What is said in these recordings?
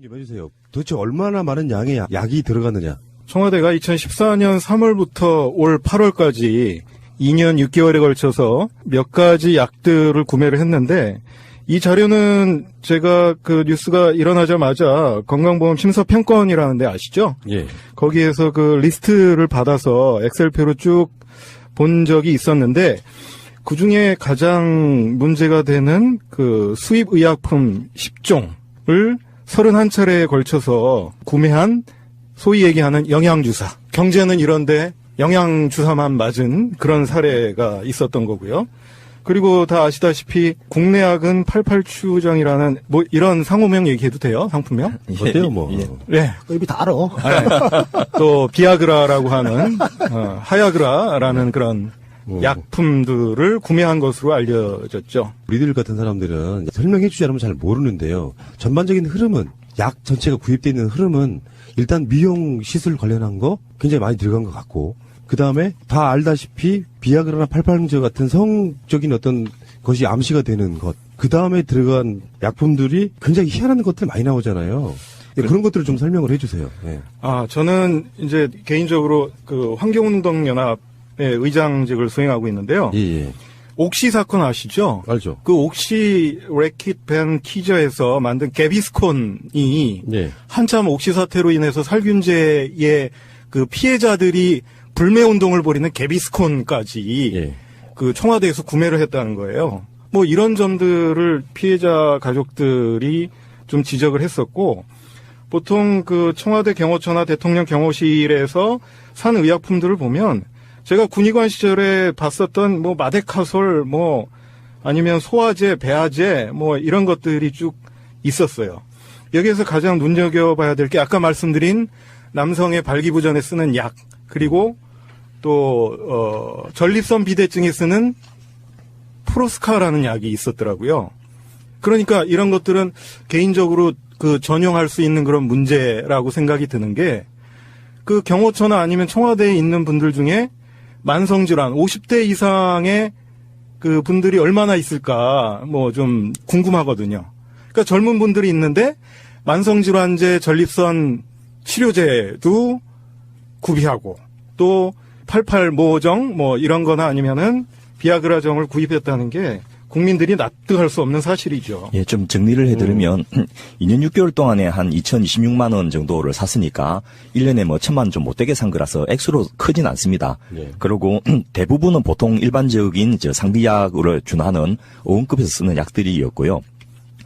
좀 해주세요. 도대체 얼마나 많은 양의 약- 약이 들어갔느냐? 청와대가 2014년 3월부터 올 8월까지 2년 6개월에 걸쳐서 몇 가지 약들을 구매를 했는데 이 자료는 제가 그 뉴스가 일어나자마자 건강보험 심사 평가원이라는 데 아시죠? 예. 거기에서 그 리스트를 받아서 엑셀표로 쭉 본 적이 있었는데 그 중에 가장 문제가 되는 그 수입 의약품 10종을 31차례에 걸쳐서 구매한 소위 얘기하는 영양주사. 경제는 이런데 영양주사만 맞은 그런 사례가 있었던 거고요. 그리고 다 아시다시피 국내약은 88추정이라는 뭐 이런 상호명 얘기해도 돼요? 상품명? 어때요, 뭐? 네. 이미 다 알아. 또 비아그라라고 하는 어, 하야그라라는 그런 어. 약품들을 구매한 것으로 알려졌죠. 우리들 같은 사람들은 설명해 주지 않으면 잘 모르는데요. 전반적인 흐름은 약 전체가 구입되어 있는 흐름은 일단 미용 시술 관련한 거 굉장히 많이 들어간 것 같고 그 다음에 다 알다시피 비아그라나 팔팔제 같은 성적인 어떤 것이 암시가 되는 것. 그 다음에 들어간 약품들이 굉장히 희한한 것들 많이 나오잖아요. 예, 그런 것들을 좀 설명을 해주세요. 예. 아 저는 이제 개인적으로 그 환경운동연합 의 의장직을 수행하고 있는데요. 예, 예. 옥시 사건 아시죠? 알죠. 그 옥시 레킷 벤 키저에서 만든 개비스콘이 예. 한참 옥시 사태로 인해서 살균제의 그 피해자들이 불매 운동을 벌이는 개비스콘까지 예. 그 청와대에서 구매를 했다는 거예요. 뭐 이런 점들을 피해자 가족들이 좀 지적을 했었고 보통 그 청와대 경호처나 대통령 경호실에서 산 의약품들을 보면 제가 군의관 시절에 봤었던 뭐 마데카솔 뭐 아니면 소화제, 배아제 뭐 이런 것들이 쭉 있었어요. 여기에서 가장 눈여겨봐야 될 게 아까 말씀드린 남성의 발기부전에 쓰는 약 그리고 또 어, 전립선 비대증에 쓰는 프로스카라는 약이 있었더라고요. 그러니까 이런 것들은 개인적으로 그 전용할 수 있는 그런 문제라고 생각이 드는 게 그 경호처나 아니면 청와대에 있는 분들 중에 만성질환 50대 이상의 그 분들이 얼마나 있을까 뭐 좀 궁금하거든요. 그러니까 젊은 분들이 있는데 만성질환제 전립선 치료제도 구비하고 또 88모정 뭐 이런 거나 아니면은 비아그라정을 구입했다는 게 국민들이 납득할 수 없는 사실이죠. 예, 좀 정리를 해드리면 2년 6개월 동안에 한 2,026만 원 정도를 샀으니까 1년에 뭐 천만 원좀 못되게 산 거라서 액수로 크진 않습니다. 예. 그리고 대부분은 보통 일반적인 저 상비약으로 준하는 어원급에서 쓰는 약들이었고요.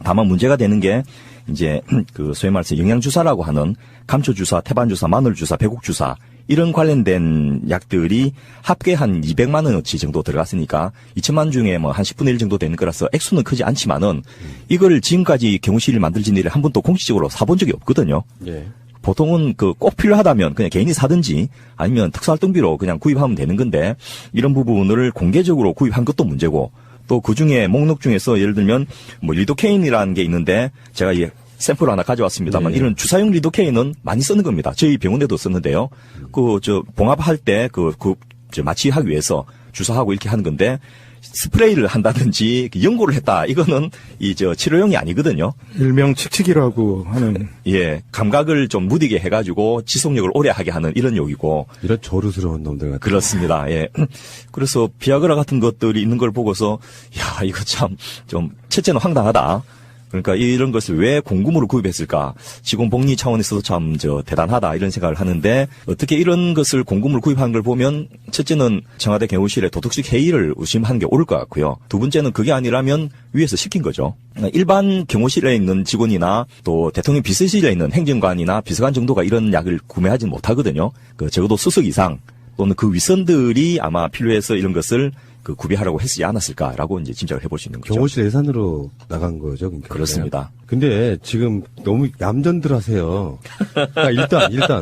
다만 문제가 되는 게 이제 그 소위 말해서 영양주사라고 하는 감초주사, 태반주사, 마늘주사, 배국주사 이런 관련된 약들이 합계 한 200만 원어치 정도 들어갔으니까 2천만 원 중에 뭐 한 10분의 1 정도 되는 거라서 액수는 크지 않지만은 이걸 지금까지 경호실을 만들진 일을 한 번도 공식적으로 사본 적이 없거든요. 예. 보통은 그 꼭 필요하다면 그냥 개인이 사든지 아니면 특수활동비로 그냥 구입하면 되는 건데 이런 부분을 공개적으로 구입한 것도 문제고 또 그 중에 목록 중에서 예를 들면 뭐 리도케인이라는 게 있는데 제가 이 샘플 하나 가져왔습니다만 네. 이런 주사용 리도케인은 많이 쓰는 겁니다. 저희 병원에도 썼는데요. 그 저 봉합할 때그그저 마취하기 위해서 주사하고 이렇게 하는 건데 스프레이를 한다든지 그 연고를 했다. 이거는 이 저 치료용이 아니거든요. 일명 칙칙이라고 하는 예, 감각을 좀 무디게 해가지고 지속력을 오래 하게 하는 이런 욕이고 이런 저루스러운 놈들 같은. 그렇습니다. 예. 그래서 비아그라 같은 것들이 있는 걸 보고서 야 이거 참 좀 첫째는 황당하다. 그러니까 이런 것을 왜 공금으로 구입했을까? 직원 복리 차원에서도 참 저 대단하다 이런 생각을 하는데 어떻게 이런 것을 공금으로 구입한 걸 보면 첫째는 청와대 경호실에 도덕식 회의를 의심한 게 옳을 것 같고요. 두 번째는 그게 아니라면 위에서 시킨 거죠. 일반 경호실에 있는 직원이나 또 대통령 비서실에 있는 행정관이나 비서관 정도가 이런 약을 구매하지 못하거든요. 그 적어도 수석 이상 또는 그 윗선들이 아마 필요해서 이런 것을 그 구비하라고 했지 않았을까라고 이제 짐작을 해볼 수 있는 거죠. 경호실 예산으로 나간 거죠. 그러니까. 그렇습니다. 근데 지금 너무 얌전들 하세요. 그러니까 일단, 일단,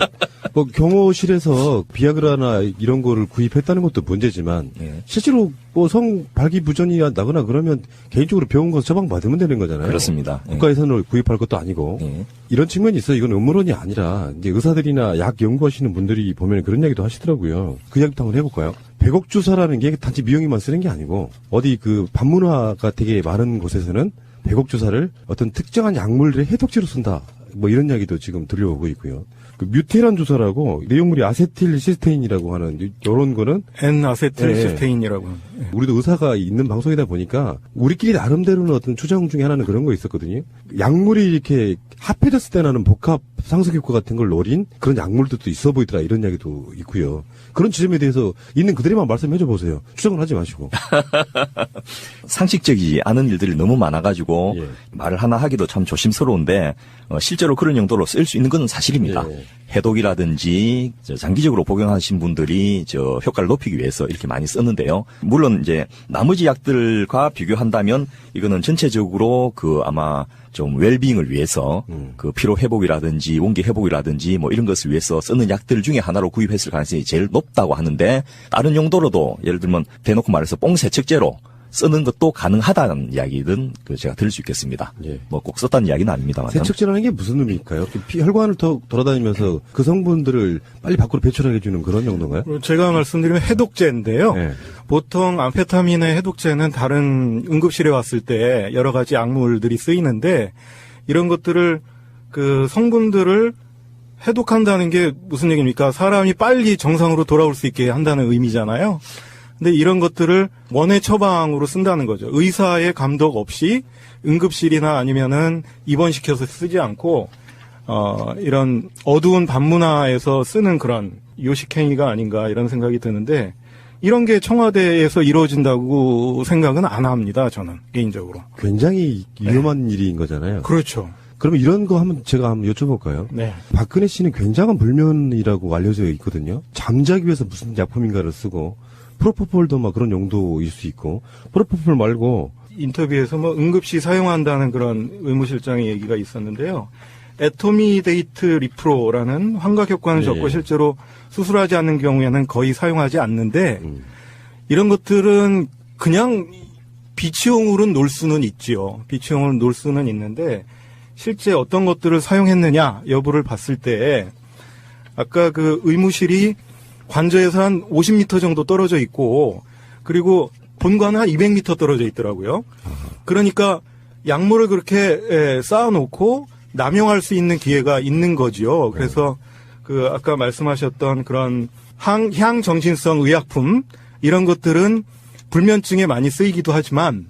뭐 경호실에서 비아그라나 이런 거를 구입했다는 것도 문제지만, 예. 실제로 뭐 성 발기부전이 나거나 그러면 개인적으로 병원 가서 처방 받으면 되는 거잖아요. 그렇습니다. 예. 국가 예산으로 구입할 것도 아니고. 예. 이런 측면이 있어 요. 이건 음모론이 아니라, 이제 의사들이나 약 연구하시는 분들이 보면 그런 이야기도 하시더라고요. 그 이야기도 한번 해볼까요? 백억 주사라는 게 단지 미용이만 쓰는 게 아니고, 어디 그 반문화가 되게 많은 곳에서는 백억 주사를 어떤 특정한 약물들의 해독제로 쓴다. 뭐 이런 이야기도 지금 들려오고 있고요. 그 뮤테란 주사라고 내용물이 아세틸 시스테인이라고 하는 이런 거는 N 아세틸 네. 시스테인이라고. 예. 우리도 의사가 있는 방송이다 보니까 우리끼리 나름대로는 어떤 추정 중에 하나는 그런 거 있었거든요. 약물이 이렇게 합해졌을 때 나는 복합 상승 효과 같은 걸 노린 그런 약물들도 있어 보이더라 이런 이야기도 있고요. 그런 지점에 대해서 있는 그대로만 말씀해 줘 보세요. 추정을 하지 마시고. 상식적이지 않은 일들이 너무 많아 가지고 예. 말을 하나 하기도 참 조심스러운데 어, 실제로 그런 용도로 쓸 수 있는 것은 사실입니다. 예. 해독이라든지 저 장기적으로 복용하신 분들이 저 효과를 높이기 위해서 이렇게 많이 썼는데요. 물론 이제 나머지 약들과 비교한다면 이거는 전체적으로 그 아마 좀 웰빙을 위해서 음. 그 피로 회복이라든지 원기 회복이라든지 뭐 이런 것을 위해서 쓰는 약들 중에 하나로 구입했을 가능성이 제일 높다고 하는데 다른 용도로도 예를 들면 대놓고 말해서 뽕 세척제로 쓰는 것도 가능하다는 이야기는 그 제가 들을 수 있겠습니다. 예. 뭐꼭 썼다는 이야기는 아닙니다만. 세척제라는 게 무슨 의미일까요? 피, 혈관을 더 돌아다니면서 그 성분들을 빨리 밖으로 배출하게 해주는 그런 정도인가요? 그리고 제가 말씀드리면 해독제인데요. 네. 보통 암페타민의 해독제는 다른 응급실에 왔을 때 여러 가지 약물들이 쓰이는데 이런 것들을 그 성분들을 해독한다는 게 무슨 얘기입니까? 사람이 빨리 정상으로 돌아올 수 있게 한다는 의미잖아요. 근데 이런 것들을 원의 처방으로 쓴다는 거죠. 의사의 감독 없이 응급실이나 아니면은 입원시켜서 쓰지 않고 어 이런 어두운 밤문화에서 쓰는 그런 요식행위가 아닌가 이런 생각이 드는데 이런 게 청와대에서 이루어진다고 생각은 안 합니다. 저는 개인적으로. 굉장히 위험한 일인 거잖아요. 그렇죠. 그러면 이런 거 한번 제가 한번 여쭤볼까요? 네. 박근혜 씨는 굉장한 불면이라고 알려져 있거든요. 잠자기 위해서 무슨 약품인가를 쓰고 프로포폴도 막 그런 용도일 수 있고 프로포폴 말고 인터뷰에서 뭐 응급시 사용한다는 그런 의무실장의 얘기가 있었는데요. 에토미데이트 리프로라는 환각 효과는 예, 적고 예. 실제로 수술하지 않는 경우에는 거의 사용하지 않는데 음. 이런 것들은 그냥 비치용으로 놀 수는 있지요. 비치용으로 놀 수는 있는데 실제 어떤 것들을 사용했느냐 여부를 봤을 때 아까 그 의무실이 관저에서 한 50m 정도 떨어져 있고 그리고 본관은 한 200m 떨어져 있더라고요. 그러니까 약물을 그렇게 에, 쌓아놓고 남용할 수 있는 기회가 있는 거지요. 그래서 그 아까 말씀하셨던 그런 항, 향 정신성 의약품 이런 것들은 불면증에 많이 쓰이기도 하지만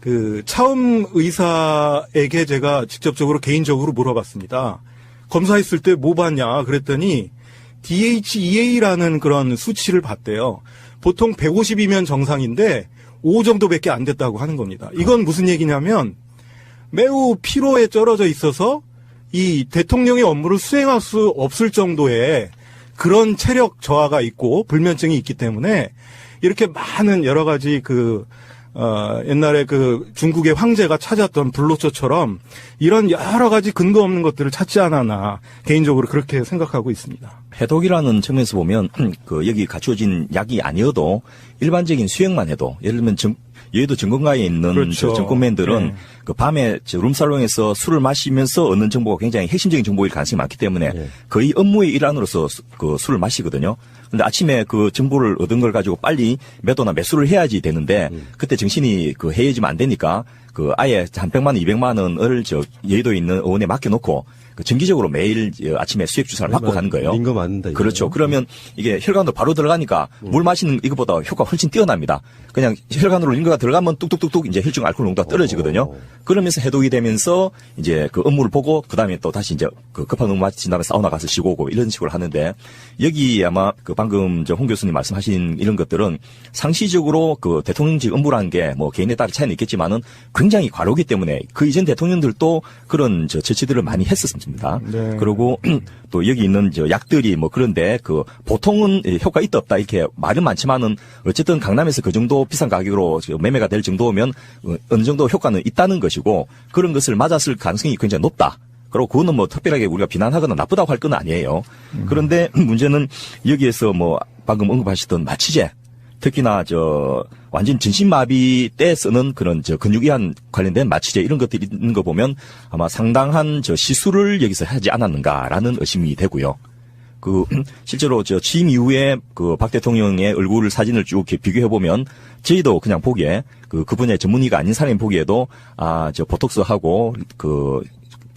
그 차움 의사에게 제가 직접적으로 개인적으로 물어봤습니다. 검사했을 때 뭐 봤냐 그랬더니 DHEA라는 그런 수치를 봤대요. 보통 150이면 정상인데 5 정도밖에 안 됐다고 하는 겁니다. 이건 무슨 얘기냐면 매우 피로에 쩔어져 있어서 이 대통령의 업무를 수행할 수 없을 정도의 그런 체력 저하가 있고 불면증이 있기 때문에 이렇게 많은 여러 가지 그 어, 옛날에 그 중국의 황제가 찾았던 불로초처럼 이런 여러 가지 근거 없는 것들을 찾지 않았나 개인적으로 그렇게 생각하고 있습니다. 해독이라는 측면에서 보면 그 여기 갖추어진 약이 아니어도 일반적인 수행만 해도 예를 들면 정, 여의도 정권가에 있는 그렇죠. 저 정권맨들은 네. 그 밤에 저 룸살롱에서 술을 마시면서 얻는 정보가 굉장히 핵심적인 정보일 가능성이 많기 때문에 네. 거의 업무의 일환으로서 수- 그 술을 마시거든요. 근데 아침에 그 정보를 얻은 걸 가지고 빨리 매도나 매수를 해야지 되는데 그때 정신이 그 해해지면 안 되니까 그 아예 한 100만 원, 200만 원을 저 여의도에 있는 의원에 맡겨놓고 그 정기적으로 매일 저 아침에 수액 주사를 맞고 가는 거예요. 민거 맞는다. 이거죠. 그렇죠. 그러면 이게 혈관으로 바로 들어가니까 물 마시는 이것보다 효과가 훨씬 뛰어납니다. 그냥 혈관으로 인거가 들어가면 뚝뚝뚝뚝 이제 혈중 알코올 농도가 떨어지거든요. 어. 그러면서 해독이 되면서 이제 그 업무를 보고 그 다음에 또 다시 이제 그 급한 업무 마친 다음에 사우나 가서 쉬고 오고 이런 식으로 하는데 여기 아마 그 방금 저 홍 교수님 말씀하신 이런 것들은 상시적으로 그 대통령직 업무라는 게 뭐 개인에 따라 차이는 있겠지만은 굉장히 과로기 때문에 그 이전 대통령들도 그런 저 처치들을 많이 했었습니다. 네. 그리고 또 여기 있는 저 약들이 뭐 그런데 그 보통은 효과 있다 없다 이렇게 말은 많지만은 어쨌든 강남에서 그 정도 비싼 가격으로 저 매매가 될 정도면 어, 어느 정도 효과는 있다는 것이고 그런 것을 맞았을 가능성이 굉장히 높다. 그리고 그거는 뭐 특별하게 우리가 비난하거나 나쁘다고 할 건 아니에요. 그런데 문제는 여기에서 뭐 방금 언급하셨던 마취제 특히나 저 완전 전신마비 때 쓰는 그런 저 근육이완 관련된 마취제 이런 것들이 있는 거 보면 아마 상당한 저 시술을 여기서 하지 않았는가라는 의심이 되고요. 그 실제로 저 취임 이후에 그 박 대통령의 얼굴 사진을 쭉 비교해 보면 저희도 그냥 보기에 그 그분의 전문의가 아닌 사람이 보기에도 아 저 보톡스 하고 그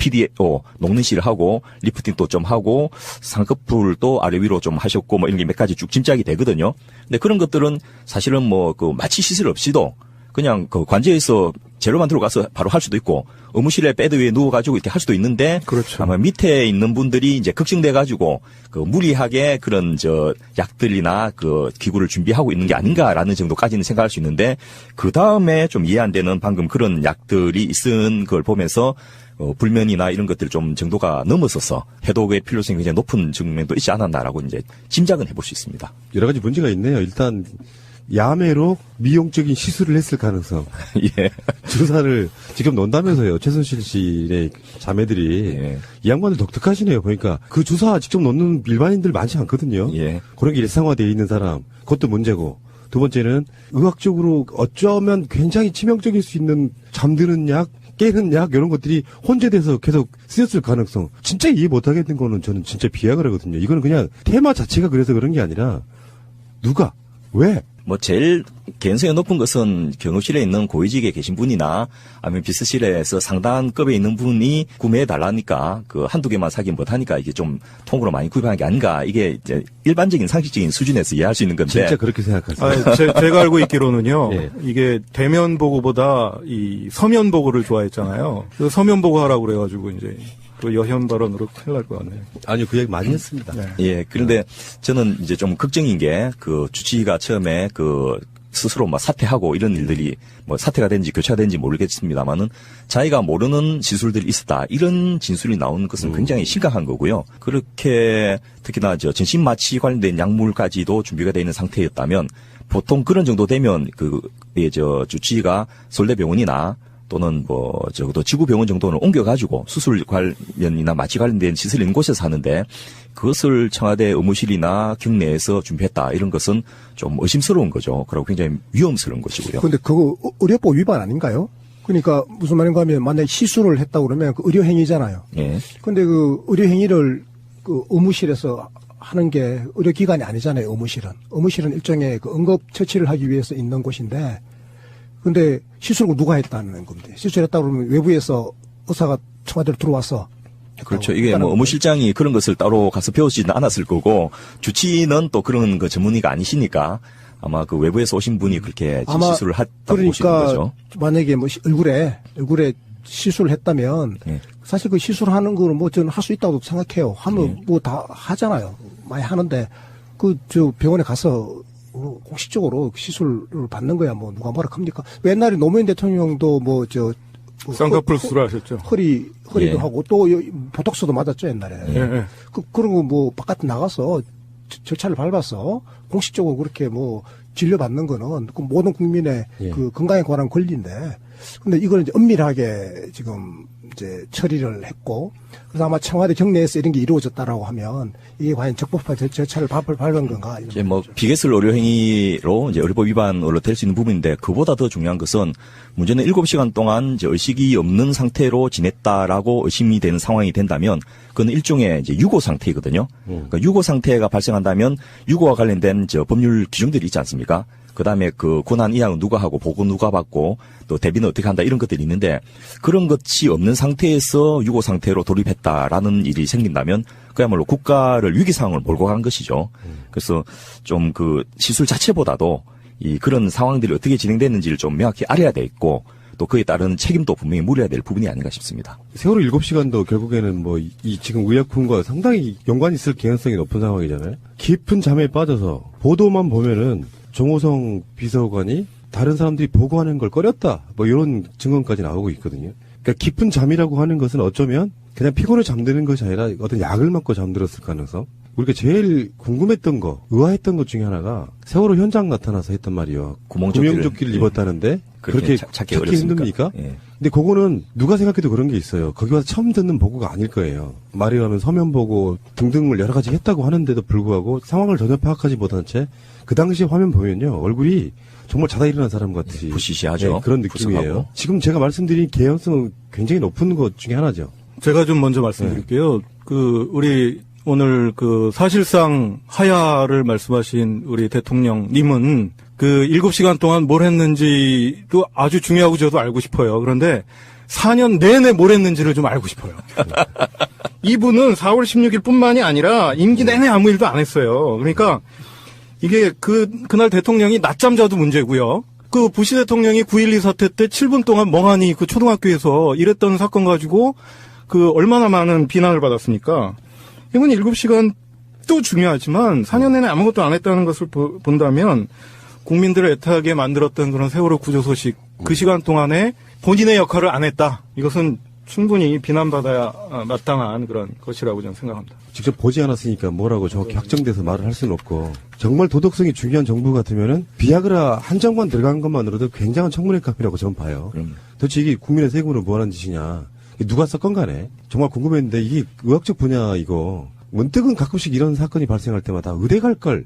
PDO 녹는 실을 하고 리프팅도 좀 하고 상급풀도 아래 위로 좀 하셨고 뭐 이런 게 몇 가지 쭉 짐작이 되거든요. 근데 그런 것들은 사실은 뭐 그 마취 시술 없이도 그냥 그 관제에서 재료만 들어가서 바로 할 수도 있고 의무실에 베드 위에 누워가지고 이렇게 할 수도 있는데 그렇죠. 아마 밑에 있는 분들이 이제 걱정돼 가지고 그 무리하게 그런 저 약들이나 그 기구를 준비하고 있는 게 아닌가라는 정도까지는 생각할 수 있는데 그 다음에 좀 이해 안 되는 방금 그런 약들이 있은 걸 보면서 어, 불면이나 이런 것들 좀 정도가 넘었어서 해독의 필요성이 굉장히 높은 측면도 있지 않았나라고 이제 짐작은 해볼 수 있습니다. 여러 가지 문제가 있네요. 일단 야매로 미용적인 시술을 했을 가능성. 예. 주사를 직접 논다면서요. 최순실 씨의 자매들이 예. 이 양반들 독특하시네요. 보니까 그 주사 직접 놓는 일반인들 많지 않거든요. 예. 그런 게 일상화되어 있는 사람 그것도 문제고 두 번째는 의학적으로 어쩌면 굉장히 치명적일 수 있는 잠드는 약 깨는 약 이런 것들이 혼재돼서 계속 쓰였을 가능성 진짜 이해 못하겠는 거는 저는 진짜 비약을 하거든요 이거는 그냥 테마 자체가 그래서 그런 게 아니라 누가 왜 뭐 제일 개연성이 높은 것은 경호실에 있는 고위직에 계신 분이나 아니면 비서실에서 상당한 급에 있는 분이 구매해 달라니까 그 한두 개만 사긴 못하니까 이게 좀 통으로 많이 구입하는 게 아닌가 이게 이제 일반적인 상식적인 수준에서 이해할 수 있는 건데 진짜 그렇게 생각하세요? 아, 제, 제가 알고 있기로는요. 예. 이게 대면 보고보다 이 서면 보고를 좋아했잖아요. 그래서 서면 보고 하라고 그래가지고 이제 또 여현 발언으로 큰일 날 것 같네요. 아니요 그 얘기 많이 했습니다. 네. 예, 그런데 저는 이제 좀 걱정인 게 그 주치의가 처음에 그 스스로 막 사퇴하고 이런 일들이 뭐 사퇴가 된지 교체가 된지 모르겠습니다만은 자기가 모르는 시술들이 있었다 이런 진술이 나오는 것은 굉장히 심각한 거고요. 그렇게 특히나 저 전신 마취 관련된 약물까지도 준비가 되어 있는 상태였다면 보통 그런 정도 되면 그, 예, 저 주치의가 서울대병원이나 또는 뭐 적어도 지구병원 정도는 옮겨가지고 수술 관련이나 마취 관련된 시설이 있는 곳에서 하는데 그것을 청와대 의무실이나 경내에서 준비했다 이런 것은 좀 의심스러운 거죠. 그리고 굉장히 위험스러운 것이고요. 근데 그거 의- 의료법 위반 아닌가요? 그러니까 무슨 말인가 하면 만약에 시술을 했다 그러면 그 의료행위잖아요. 예. 근데 그 의료행위를 그 의무실에서 하는 게 의료기관이 아니잖아요, 의무실은. 의무실은 일종의 그 응급처치를 하기 위해서 있는 곳인데, 근데 시술을 누가 했다는 건데, 시술했다 그러면 외부에서 의사가 청와대로 들어와서. 그렇죠. 이게 뭐 거예요. 의무실장이 그런 것을 따로 가서 배우지는 않았을 거고 주치의는 또 그런 그 전문의가 아니시니까 아마 그 외부에서 오신 분이 그렇게 시술을 했다고 보시는 그러니까 거죠. 만약에 뭐 시- 얼굴에 얼굴에 시술을 했다면 예. 사실 그 시술하는 거는 뭐 저는 할 수 있다고 생각해요. 하면 예. 뭐다 하잖아요. 많이 하는데 그 저 병원에 가서 어, 공식적으로 시술을 받는 거야 뭐 누가 뭐라 합니까? 옛날에 노무현 대통령도 뭐저 쌍꺼풀 수술하셨죠. 허리 허리도 예. 하고 또 여- 보톡스도 맞았죠 옛날에. 예, 예. 그 그런 거 뭐 바깥 나가서 저- 절차를 밟아서 공식적으로 그렇게 뭐 진료받는 거는 그 모든 국민의 예. 그 건강에 관한 권리인데 근데 이걸 이제 은밀하게 지금 이제 처리를 했고 그래서 아마 청와대 경내에서 이런 게 이루어졌다라고 하면 이게 과연 적법한 절- 절차를 밟, 밟은 건가 이런 이제 뭐 거죠. 비계술 의료 행위로 이제 의료법 위반으로 될 수 있는 부분인데 그보다 더 중요한 것은 문제는 7시간 동안 이제 의식이 없는 상태로 지냈다라고 의심이 되는 상황이 된다면 그건 일종의 이제 유고 상태이거든요. 그러니까 유고 상태가 발생한다면 유고와 관련된 저 법률 규정들이 있지 않습니까? 그 다음에 그 고난 이양은 누가 하고 보고 누가 받고 또 대비는 어떻게 한다 이런 것들이 있는데 그런 것이 없는 상태에서 유고 상태로 돌입했다라는 일이 생긴다면 그야말로 국가를 위기 상황을 몰고 간 것이죠. 그래서 좀 그 시술 자체보다도 이 그런 상황들이 어떻게 진행됐는지를 좀 명확히 알아야 돼 있고 또 그에 따른 책임도 분명히 물어야 될 부분이 아닌가 싶습니다. 세월호 7시간도 결국에는 뭐, 이, 이 지금 의약품과 상당히 연관이 있을 개연성이 높은 상황이잖아요. 깊은 잠에 빠져서 보도만 보면은 정호성 비서관이 다른 사람들이 보고하는 걸 꺼렸다. 뭐 이런 증언까지 나오고 있거든요. 그러니까 깊은 잠이라고 하는 것은 어쩌면 그냥 피곤해 잠드는 것이 아니라 어떤 약을 맞고 잠들었을 가능성. 우리가 제일 궁금했던 거, 의아했던 것 중에 하나가 세월호 현장 나타나서 했던 말이요. 구멍조끼를, 구명조끼를 예. 입었다는데 그렇게 찾기, 찾기? 힘듭니까? 예. 근데 그거는 누가 생각해도 그런 게 있어요. 거기 와서 처음 듣는 보고가 아닐 거예요. 말이라면 서면 보고 등등을 여러 가지 했다고 하는데도 불구하고 상황을 전혀 파악하지 못한 채 그 당시 화면 보면요. 얼굴이 정말 자다 일어난 사람 같이 부시시하죠. 네, 그런 느낌이에요. 부석하고. 지금 제가 말씀드린 개연성은 굉장히 높은 것 중에 하나죠. 제가 좀 먼저 말씀드릴게요. 그 우리 오늘 그 사실상 하야를 말씀하신 우리 대통령님은 그 7시간 동안 뭘 했는지도 아주 중요하고 저도 알고 싶어요. 그런데 4년 내내 뭘 했는지를 좀 알고 싶어요. 이분은 4월 16일 뿐만이 아니라 임기 내내 아무 일도 안 했어요. 그러니까 이게 그, 그날 대통령이 낮잠 자도 문제고요. 그 부시 대통령이 9.12 사태 때 7분 동안 멍하니 그 초등학교에서 일했던 사건 가지고 그 얼마나 많은 비난을 받았습니까? 이건 7시간 또 중요하지만 4년 내내 아무것도 안 했다는 것을 보- 본다면 국민들을 애타게 만들었던 그런 세월호 구조 소식 그 시간 동안에 본인의 역할을 안 했다. 이것은 충분히 비난받아야 아, 마땅한 그런 것이라고 저는 생각합니다. 직접 보지 않았으니까 뭐라고 정확히 확정돼서 말을 할 수는 없고 정말 도덕성이 중요한 정부 같으면은 비아그라 한 장만 들어간 것만으로도 굉장한 청문회감이라고 저는 봐요. 그럼. 도대체 이게 국민의 세금으로 뭐 하는 짓이냐. 이게 누가 썼건 간에 정말 궁금했는데 이게 의학적 분야 이거 문득은 가끔씩 이런 사건이 발생할 때마다 의대 갈 걸.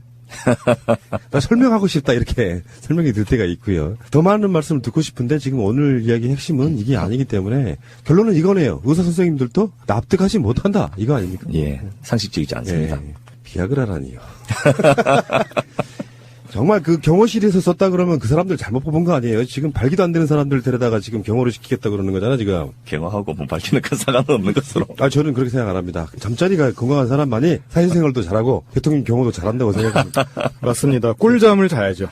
나 설명하고 싶다 이렇게 설명이 들 때가 있고요. 더 많은 말씀을 듣고 싶은데 지금 오늘 이야기 핵심은 이게 아니기 때문에 결론은 이거네요. 의사 선생님들도 납득하지 못한다 이거 아닙니까? 예, 상식적이지 않습니다. 예, 비아그라라니요. 정말 그 경호실에서 썼다 그러면 그 사람들 잘못 뽑은 거 아니에요? 지금 발기도 안 되는 사람들 데려다가 지금 경호를 시키겠다 그러는 거잖아, 지금. 경호하고 뭐 밝히는 큰 상관없는 것으로. 아, 저는 그렇게 생각 안 합니다. 잠자리가 건강한 사람만이 사회생활도 잘하고 대통령 경호도 잘한다고 생각합니다. 맞습니다. 꿀잠을 자야죠.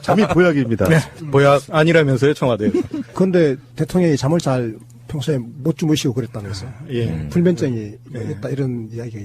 잠이 보약입니다. 뭐야 아니라면서요 청와대에서. 그런데 대통령이 잠을 잘 평소에 못 주무시고 그랬다면서 예. 불면증이 있다 이런 이야기가